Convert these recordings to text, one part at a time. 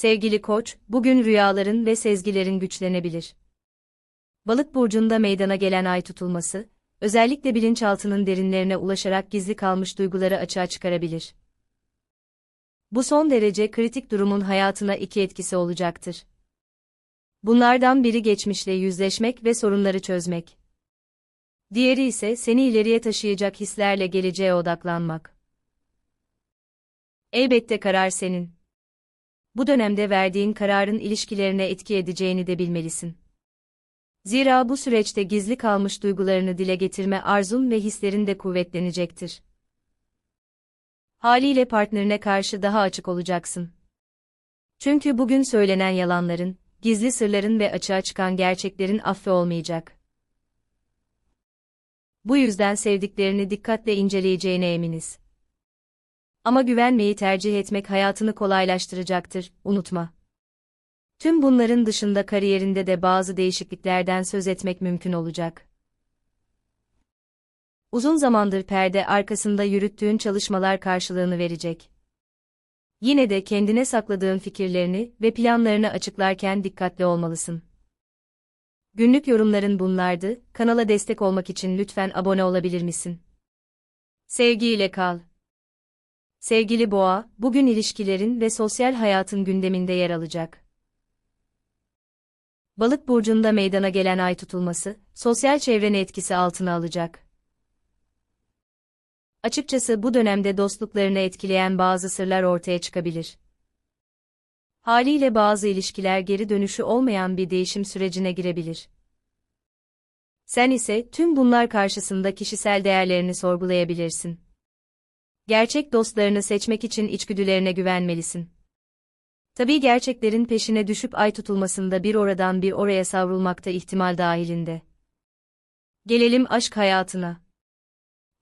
Sevgili koç, bugün rüyaların ve sezgilerin güçlenebilir. Balık burcunda meydana gelen ay tutulması, özellikle bilinçaltının derinlerine ulaşarak gizli kalmış duyguları açığa çıkarabilir. Bu son derece kritik durumun hayatına iki etkisi olacaktır. Bunlardan biri geçmişle yüzleşmek ve sorunları çözmek. Diğeri ise seni ileriye taşıyacak hislerle geleceğe odaklanmak. Elbette karar senin. Bu dönemde verdiğin kararın ilişkilerine etki edeceğini de bilmelisin. Zira bu süreçte gizli kalmış duygularını dile getirme arzun ve hislerin de kuvvetlenecektir. Haliyle partnerine karşı daha açık olacaksın. Çünkü bugün söylenen yalanların, gizli sırların ve açığa çıkan gerçeklerin affı olmayacak. Bu yüzden sevdiklerini dikkatle inceleyeceğine eminiz. Ama güvenmeyi tercih etmek hayatını kolaylaştıracaktır, unutma. Tüm bunların dışında kariyerinde de bazı değişikliklerden söz etmek mümkün olacak. Uzun zamandır perde arkasında yürüttüğün çalışmalar karşılığını verecek. Yine de kendine sakladığın fikirlerini ve planlarını açıklarken dikkatli olmalısın. Günlük yorumların bunlardı. Kanala destek olmak için lütfen abone olabilir misin? Sevgiyle kal. Sevgili Boğa, bugün ilişkilerin ve sosyal hayatın gündeminde yer alacak. Balık burcunda meydana gelen ay tutulması, sosyal çevreni etkisi altına alacak. Açıkçası bu dönemde dostluklarını etkileyen bazı sırlar ortaya çıkabilir. Haliyle bazı ilişkiler geri dönüşü olmayan bir değişim sürecine girebilir. Sen ise tüm bunlar karşısında kişisel değerlerini sorgulayabilirsin. Gerçek dostlarını seçmek için içgüdülerine güvenmelisin. Tabii gerçeklerin peşine düşüp ay tutulmasında bir oradan bir oraya savrulmakta ihtimal dahilinde. Gelelim aşk hayatına.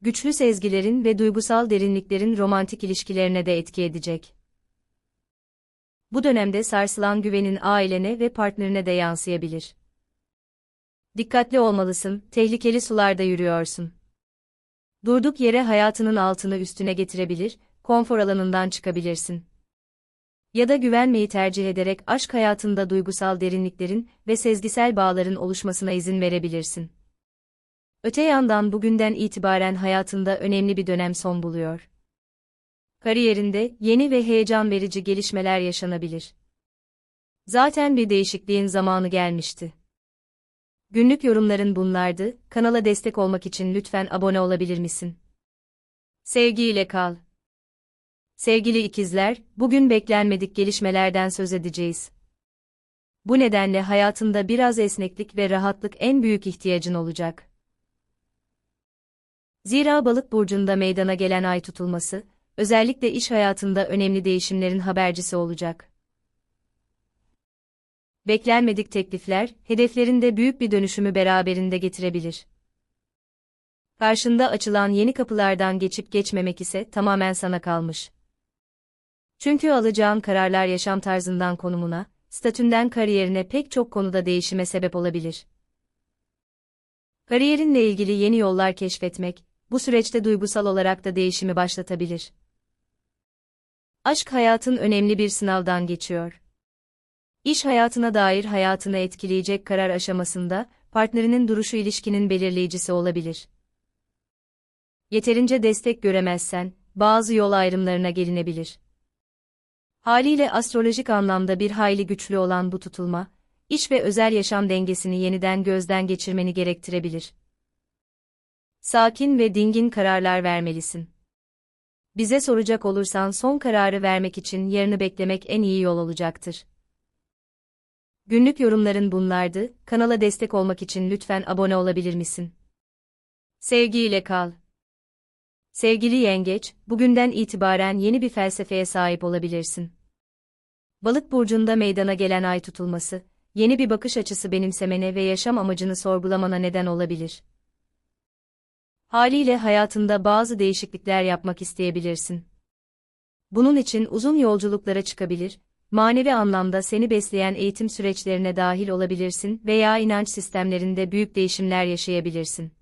Güçlü sezgilerin ve duygusal derinliklerin romantik ilişkilerine de etki edecek. Bu dönemde sarsılan güvenin ailene ve partnerine de yansıyabilir. Dikkatli olmalısın, tehlikeli sularda yürüyorsun. Durduk yere hayatının altını üstüne getirebilir, konfor alanından çıkabilirsin. Ya da güvenmeyi tercih ederek aşk hayatında duygusal derinliklerin ve sezgisel bağların oluşmasına izin verebilirsin. Öte yandan bugünden itibaren hayatında önemli bir dönem son buluyor. Kariyerinde yeni ve heyecan verici gelişmeler yaşanabilir. Zaten bir değişikliğin zamanı gelmişti. Günlük yorumların bunlardı. Kanala destek olmak için lütfen abone olabilir misin? Sevgiyle kal. Sevgili ikizler, bugün beklenmedik gelişmelerden söz edeceğiz. Bu nedenle hayatında biraz esneklik ve rahatlık en büyük ihtiyacın olacak. Zira balık burcunda meydana gelen ay tutulması, özellikle iş hayatında önemli değişimlerin habercisi olacak. Beklenmedik teklifler, hedeflerinde büyük bir dönüşümü beraberinde getirebilir. Karşında açılan yeni kapılardan geçip geçmemek ise tamamen sana kalmış. Çünkü alacağın kararlar yaşam tarzından konumuna, statünden kariyerine pek çok konuda değişime sebep olabilir. Kariyerinle ilgili yeni yollar keşfetmek, bu süreçte duygusal olarak da değişimi başlatabilir. Aşk hayatın önemli bir sınavdan geçiyor. İş hayatına dair hayatını etkileyecek karar aşamasında, partnerinin duruşu ilişkinin belirleyicisi olabilir. Yeterince destek göremezsen, bazı yol ayrımlarına gelinebilir. Haliyle astrolojik anlamda bir hayli güçlü olan bu tutulma, iş ve özel yaşam dengesini yeniden gözden geçirmeni gerektirebilir. Sakin ve dingin kararlar vermelisin. Bize soracak olursan son kararı vermek için yarını beklemek en iyi yol olacaktır. Günlük yorumların bunlardı. Kanala destek olmak için lütfen abone olabilir misin? Sevgiyle kal. Sevgili yengeç, bugünden itibaren yeni bir felsefeye sahip olabilirsin. Balık burcunda meydana gelen ay tutulması, yeni bir bakış açısı benimsemene ve yaşam amacını sorgulamana neden olabilir. Haliyle hayatında bazı değişiklikler yapmak isteyebilirsin. Bunun için uzun yolculuklara çıkabilir, manevi anlamda seni besleyen eğitim süreçlerine dahil olabilirsin veya inanç sistemlerinde büyük değişimler yaşayabilirsin.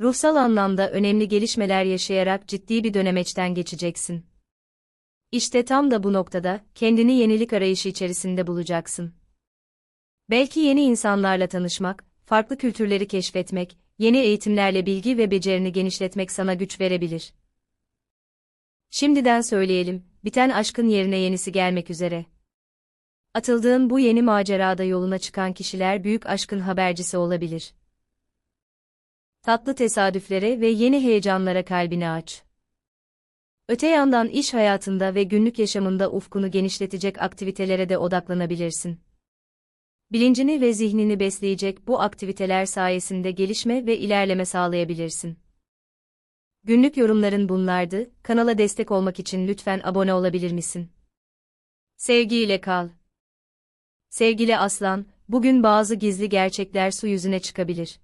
Ruhsal anlamda önemli gelişmeler yaşayarak ciddi bir dönemeçten geçeceksin. İşte tam da bu noktada kendini yenilik arayışı içerisinde bulacaksın. Belki yeni insanlarla tanışmak, farklı kültürleri keşfetmek, yeni eğitimlerle bilgi ve becerini genişletmek sana güç verebilir. Şimdiden söyleyelim, biten aşkın yerine yenisi gelmek üzere. Atıldığın bu yeni macerada yoluna çıkan kişiler büyük aşkın habercisi olabilir. Tatlı tesadüflere ve yeni heyecanlara kalbini aç. Öte yandan iş hayatında ve günlük yaşamında ufkunu genişletecek aktivitelere de odaklanabilirsin. Bilincini ve zihnini besleyecek bu aktiviteler sayesinde gelişme ve ilerleme sağlayabilirsin. Günlük yorumların bunlardı. Kanala destek olmak için lütfen abone olabilir misin? Sevgiyle kal. Sevgili aslan, bugün bazı gizli gerçekler su yüzüne çıkabilir.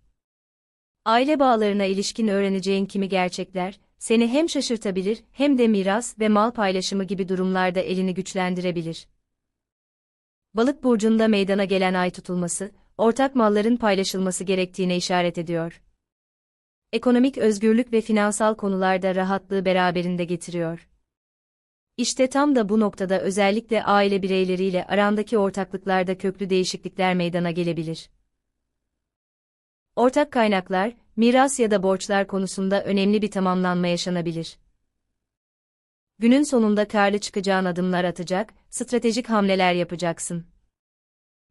Aile bağlarına ilişkin öğreneceğin kimi gerçekler, seni hem şaşırtabilir hem de miras ve mal paylaşımı gibi durumlarda elini güçlendirebilir. Balık burcunda meydana gelen ay tutulması, ortak malların paylaşılması gerektiğine işaret ediyor. Ekonomik özgürlük ve finansal konularda rahatlığı beraberinde getiriyor. İşte tam da bu noktada özellikle aile bireyleriyle arandaki ortaklıklarda köklü değişiklikler meydana gelebilir. Ortak kaynaklar, miras ya da borçlar konusunda önemli bir tamamlanma yaşanabilir. Günün sonunda karlı çıkacağın adımlar atacak, stratejik hamleler yapacaksın.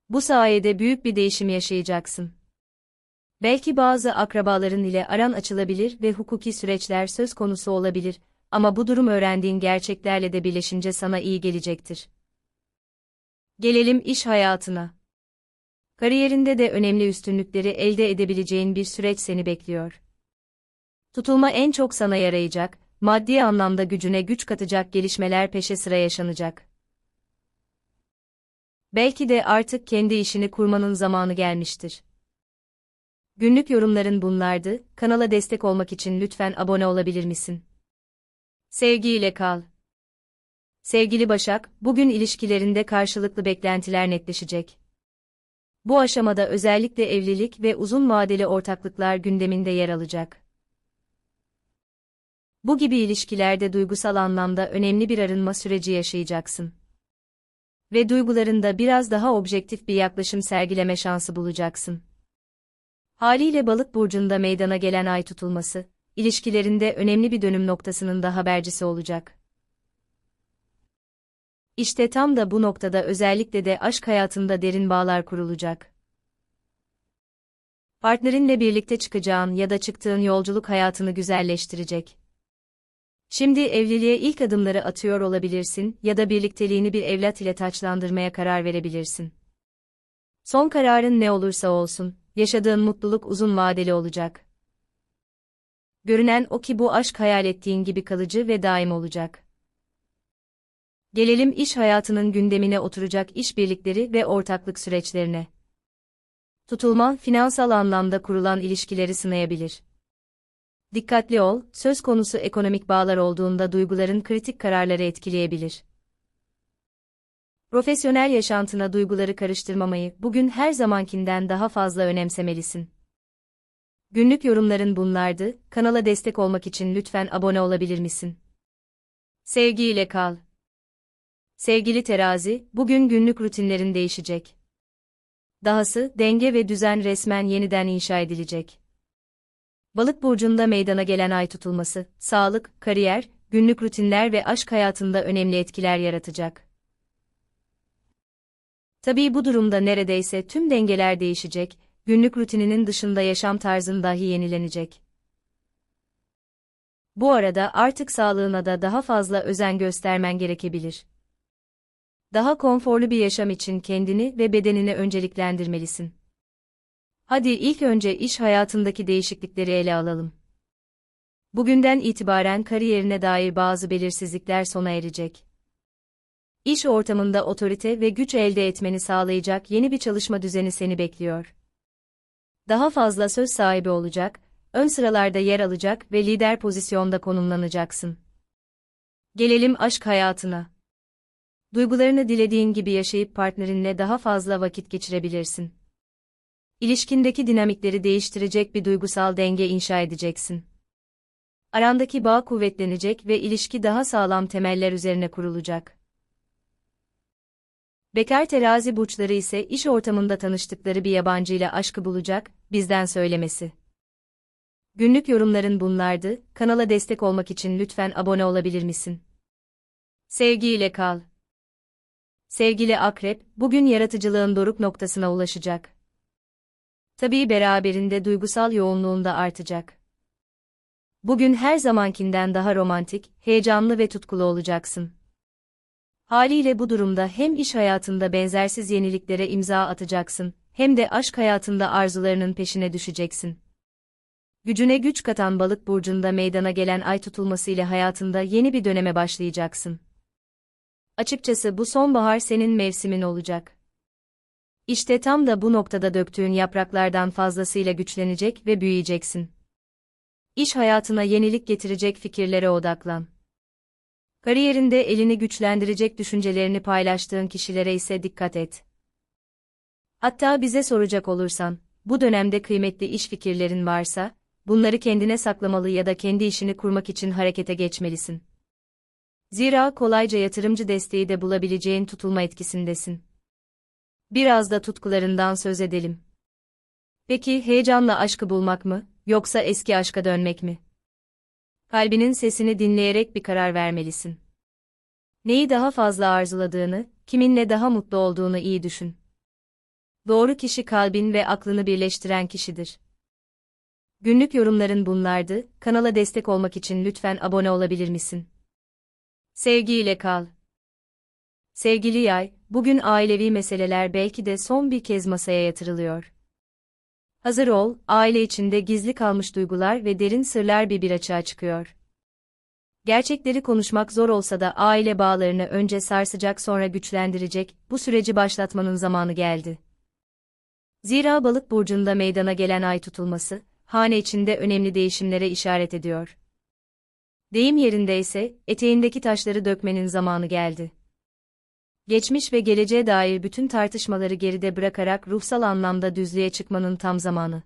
Bu sayede büyük bir değişim yaşayacaksın. Belki bazı akrabaların ile aran açılabilir ve hukuki süreçler söz konusu olabilir ama bu durum öğrendiğin gerçeklerle de birleşince sana iyi gelecektir. Gelelim iş hayatına. Kariyerinde de önemli üstünlükleri elde edebileceğin bir süreç seni bekliyor. Tutulma en çok sana yarayacak, maddi anlamda gücüne güç katacak gelişmeler peşe sıra yaşanacak. Belki de artık kendi işini kurmanın zamanı gelmiştir. Günlük yorumların bunlardı. Kanala destek olmak için lütfen abone olabilir misin? Sevgiyle kal. Sevgili Başak, bugün ilişkilerinde karşılıklı beklentiler netleşecek. Bu aşamada özellikle evlilik ve uzun vadeli ortaklıklar gündeminde yer alacak. Bu gibi ilişkilerde duygusal anlamda önemli bir arınma süreci yaşayacaksın. Ve duygularında biraz daha objektif bir yaklaşım sergileme şansı bulacaksın. Haliyle balık burcunda meydana gelen ay tutulması, ilişkilerinde önemli bir dönüm noktasının da habercisi olacak. İşte tam da bu noktada özellikle de aşk hayatında derin bağlar kurulacak. Partnerinle birlikte çıkacağın ya da çıktığın yolculuk hayatını güzelleştirecek. Şimdi evliliğe ilk adımları atıyor olabilirsin ya da birlikteliğini bir evlat ile taçlandırmaya karar verebilirsin. Son kararın ne olursa olsun, yaşadığın mutluluk uzun vadeli olacak. Görünen o ki bu aşk hayal ettiğin gibi kalıcı ve daim olacak. Gelelim iş hayatının gündemine oturacak işbirlikleri ve ortaklık süreçlerine. Tutulma, finansal anlamda kurulan ilişkileri sınayabilir. Dikkatli ol, söz konusu ekonomik bağlar olduğunda duyguların kritik kararları etkileyebilir. Profesyonel yaşantına duyguları karıştırmamayı bugün her zamankinden daha fazla önemsemelisin. Günlük yorumların bunlardı. Kanala destek olmak için lütfen abone olabilir misin? Sevgiyle kal. Sevgili terazi, bugün günlük rutinlerin değişecek. Dahası, denge ve düzen resmen yeniden inşa edilecek. Balık burcunda meydana gelen ay tutulması, sağlık, kariyer, günlük rutinler ve aşk hayatında önemli etkiler yaratacak. Tabii bu durumda neredeyse tüm dengeler değişecek, günlük rutininin dışında yaşam tarzın dahi yenilenecek. Bu arada artık sağlığına da daha fazla özen göstermen gerekebilir. Daha konforlu bir yaşam için kendini ve bedenini önceliklendirmelisin. Hadi ilk önce iş hayatındaki değişiklikleri ele alalım. Bugünden itibaren kariyerine dair bazı belirsizlikler sona erecek iş ortamında otorite ve güç elde etmeni sağlayacak yeni bir çalışma düzeni seni bekliyor. Daha fazla söz sahibi olacak, ön sıralarda yer alacak ve lider pozisyonda konumlanacaksın. Gelelim aşk hayatına. Duygularını dilediğin gibi yaşayıp partnerinle daha fazla vakit geçirebilirsin. İlişkindeki dinamikleri değiştirecek bir duygusal denge inşa edeceksin. Arandaki bağ kuvvetlenecek ve ilişki daha sağlam temeller üzerine kurulacak. Bekar terazi burçları ise iş ortamında tanıştıkları bir yabancıyla aşkı bulacak, bizden söylemesi. Günlük yorumların bunlardı, kanala destek olmak için lütfen abone olabilir misin? Sevgiyle kal. Sevgili akrep, bugün yaratıcılığın doruk noktasına ulaşacak. Tabii beraberinde duygusal yoğunluğun da artacak. Bugün her zamankinden daha romantik, heyecanlı ve tutkulu olacaksın. Haliyle bu durumda hem iş hayatında benzersiz yeniliklere imza atacaksın, hem de aşk hayatında arzularının peşine düşeceksin. Gücüne güç katan balık burcunda meydana gelen ay tutulması ile hayatında yeni bir döneme başlayacaksın. Açıkçası bu sonbahar senin mevsimin olacak. İşte tam da bu noktada döktüğün yapraklardan fazlasıyla güçlenecek ve büyüyeceksin. İş hayatına yenilik getirecek fikirlere odaklan. Kariyerinde elini güçlendirecek düşüncelerini paylaştığın kişilere ise dikkat et. Hatta bize soracak olursan, bu dönemde kıymetli iş fikirlerin varsa, bunları kendine saklamalı ya da kendi işini kurmak için harekete geçmelisin. Zira kolayca yatırımcı desteği de bulabileceğin tutulma etkisindesin. Biraz da tutkularından söz edelim. Peki heyecanla aşkı bulmak mı, yoksa eski aşka dönmek mi? Kalbinin sesini dinleyerek bir karar vermelisin. Neyi daha fazla arzuladığını, kiminle daha mutlu olduğunu iyi düşün. Doğru kişi kalbin ve aklını birleştiren kişidir. Günlük yorumların bunlardı. Kanala destek olmak için lütfen abone olabilir misin? Sevgiyle kal. Sevgili yay, bugün ailevi meseleler belki de son bir kez masaya yatırılıyor. Hazır ol, aile içinde gizli kalmış duygular ve derin sırlar bir bir açığa çıkıyor. Gerçekleri konuşmak zor olsa da aile bağlarını önce sarsacak sonra güçlendirecek, bu süreci başlatmanın zamanı geldi. Zira balık burcunda meydana gelen ay tutulması, hane içinde önemli değişimlere işaret ediyor. Deyim yerinde ise, eteğindeki taşları dökmenin zamanı geldi. Geçmiş ve geleceğe dair bütün tartışmaları geride bırakarak ruhsal anlamda düzlüğe çıkmanın tam zamanı.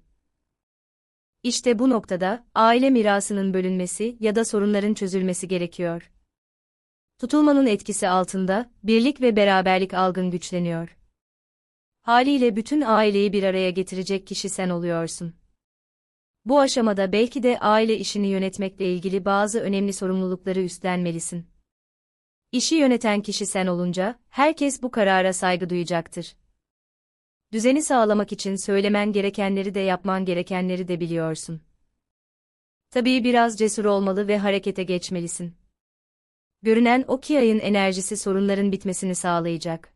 İşte bu noktada, aile mirasının bölünmesi ya da sorunların çözülmesi gerekiyor. Tutulmanın etkisi altında, birlik ve beraberlik algın güçleniyor. Haliyle bütün aileyi bir araya getirecek kişi sen oluyorsun. Bu aşamada belki de aile işini yönetmekle ilgili bazı önemli sorumlulukları üstlenmelisin. İşi yöneten kişi sen olunca, herkes bu karara saygı duyacaktır. Düzeni sağlamak için söylemen gerekenleri de yapman gerekenleri de biliyorsun. Tabii biraz cesur olmalı ve harekete geçmelisin. Görünen o ki ayın enerjisi sorunların bitmesini sağlayacak.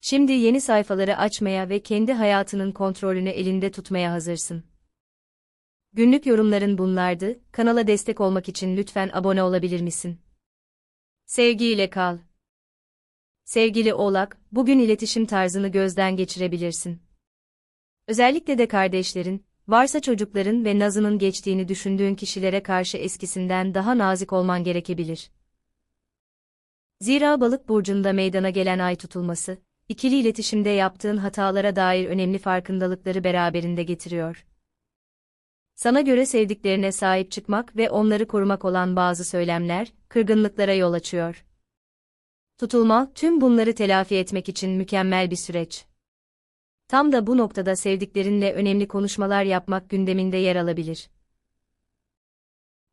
Şimdi yeni sayfaları açmaya ve kendi hayatının kontrolünü elinde tutmaya hazırsın. Günlük yorumların bunlardı. Kanala destek olmak için lütfen abone olabilir misin? Sevgiyle kal. Sevgili Oğlak, bugün iletişim tarzını gözden geçirebilirsin. Özellikle de kardeşlerin, varsa çocukların ve nazının geçtiğini düşündüğün kişilere karşı eskisinden daha nazik olman gerekebilir. Zira balık burcunda meydana gelen ay tutulması, ikili iletişimde yaptığın hatalara dair önemli farkındalıkları beraberinde getiriyor. Sana göre sevdiklerine sahip çıkmak ve onları korumak olan bazı söylemler, kırgınlıklara yol açıyor. Tutulma, tüm bunları telafi etmek için mükemmel bir süreç. Tam da bu noktada sevdiklerinle önemli konuşmalar yapmak gündeminde yer alabilir.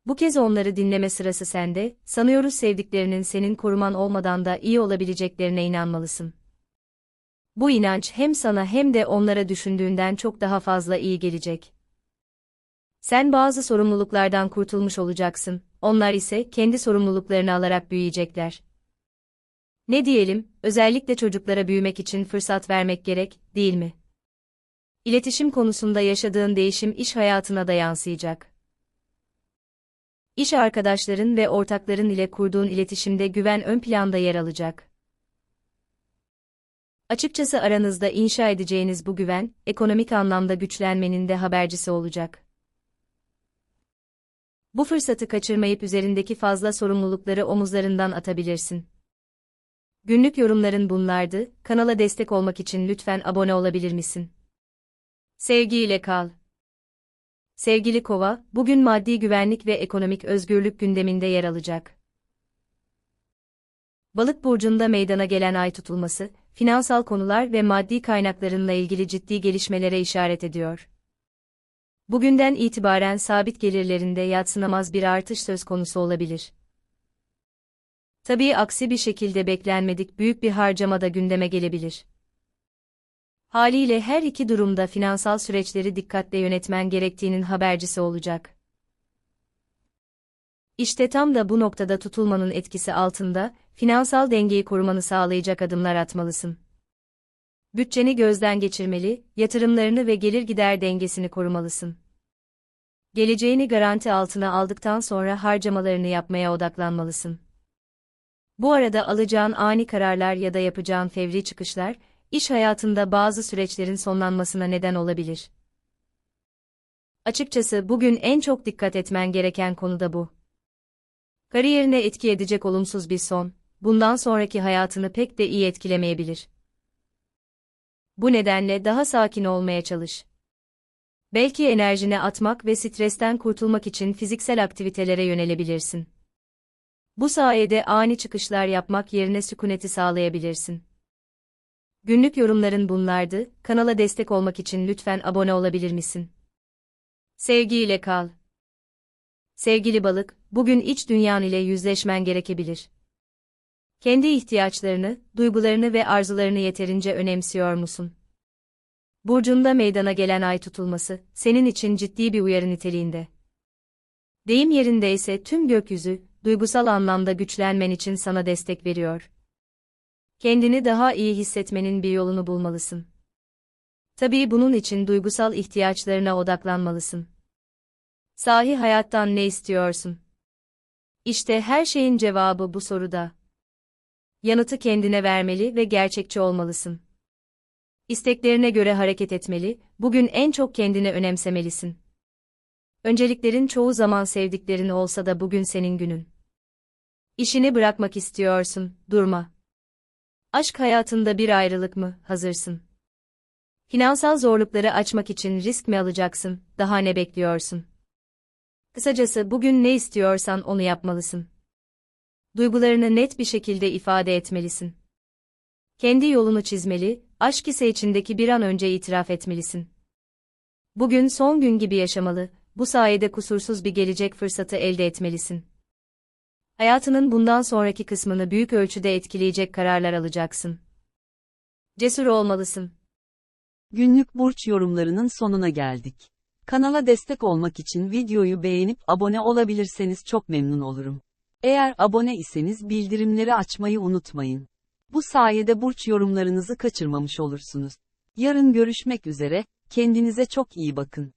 Bu kez onları dinleme sırası sende, sanıyoruz sevdiklerinin senin koruman olmadan da iyi olabileceklerine inanmalısın. Bu inanç hem sana hem de onlara düşündüğünden çok daha fazla iyi gelecek. Sen bazı sorumluluklardan kurtulmuş olacaksın, onlar ise kendi sorumluluklarını alarak büyüyecekler. Ne diyelim, özellikle çocuklara büyümek için fırsat vermek gerek, değil mi? İletişim konusunda yaşadığın değişim iş hayatına da yansıyacak. İş arkadaşların ve ortakların ile kurduğun iletişimde güven ön planda yer alacak. Açıkçası aranızda inşa edeceğiniz bu güven, ekonomik anlamda güçlenmenin de habercisi olacak. Bu fırsatı kaçırmayıp üzerindeki fazla sorumlulukları omuzlarından atabilirsin. Günlük yorumların bunlardı. Kanala destek olmak için lütfen abone olabilir misin? Sevgiyle kal. Sevgili Kova, bugün maddi güvenlik ve ekonomik özgürlük gündeminde yer alacak. Balık burcunda meydana gelen ay tutulması, finansal konular ve maddi kaynaklarınla ilgili ciddi gelişmelere işaret ediyor. Bugünden itibaren sabit gelirlerinde yadsınamaz bir artış söz konusu olabilir. Tabii aksi bir şekilde beklenmedik büyük bir harcama da gündeme gelebilir. Haliyle her iki durumda finansal süreçleri dikkatle yönetmen gerektiğinin habercisi olacak. İşte tam da bu noktada tutulmanın etkisi altında, finansal dengeyi korumanı sağlayacak adımlar atmalısın. Bütçeni gözden geçirmeli, yatırımlarını ve gelir gider dengesini korumalısın. Geleceğini garanti altına aldıktan sonra harcamalarını yapmaya odaklanmalısın. Bu arada alacağın ani kararlar ya da yapacağın fevri çıkışlar, iş hayatında bazı süreçlerin sonlanmasına neden olabilir. Açıkçası bugün en çok dikkat etmen gereken konu da bu. Kariyerine etki edecek olumsuz bir son, bundan sonraki hayatını pek de iyi etkilemeyebilir. Bu nedenle daha sakin olmaya çalış. Belki enerjini atmak ve stresten kurtulmak için fiziksel aktivitelere yönelebilirsin. Bu sayede ani çıkışlar yapmak yerine sükuneti sağlayabilirsin. Günlük yorumların bunlardı. Kanala destek olmak için lütfen abone olabilir misin? Sevgiyle kal. Sevgili balık, bugün iç dünyan ile yüzleşmen gerekebilir. Kendi ihtiyaçlarını, duygularını ve arzularını yeterince önemsiyor musun? Burcunda meydana gelen ay tutulması, senin için ciddi bir uyarı niteliğinde. Deyim yerinde ise tüm gökyüzü, duygusal anlamda güçlenmen için sana destek veriyor. Kendini daha iyi hissetmenin bir yolunu bulmalısın. Tabii bunun için duygusal ihtiyaçlarına odaklanmalısın. Sahi hayattan ne istiyorsun? İşte her şeyin cevabı bu soruda. Yanıtı kendine vermeli ve gerçekçi olmalısın. İsteklerine göre hareket etmeli, bugün en çok kendini önemsemelisin. Önceliklerin çoğu zaman sevdiklerin olsa da bugün senin günün. İşini bırakmak istiyorsun, durma. Aşk hayatında bir ayrılık mı, hazırsın? Finansal zorlukları açmak için risk mi alacaksın, daha ne bekliyorsun? Kısacası bugün ne istiyorsan onu yapmalısın. Duygularını net bir şekilde ifade etmelisin. Kendi yolunu çizmeli, aşk ise içindeki bir an önce itiraf etmelisin. Bugün son gün gibi yaşamalı, bu sayede kusursuz bir gelecek fırsatı elde etmelisin. Hayatının bundan sonraki kısmını büyük ölçüde etkileyecek kararlar alacaksın. Cesur olmalısın. Günlük burç yorumlarının sonuna geldik. Kanala destek olmak için videoyu beğenip abone olabilirseniz çok memnun olurum. Eğer abone iseniz bildirimleri açmayı unutmayın. Bu sayede burç yorumlarınızı kaçırmamış olursunuz. Yarın görüşmek üzere, kendinize çok iyi bakın.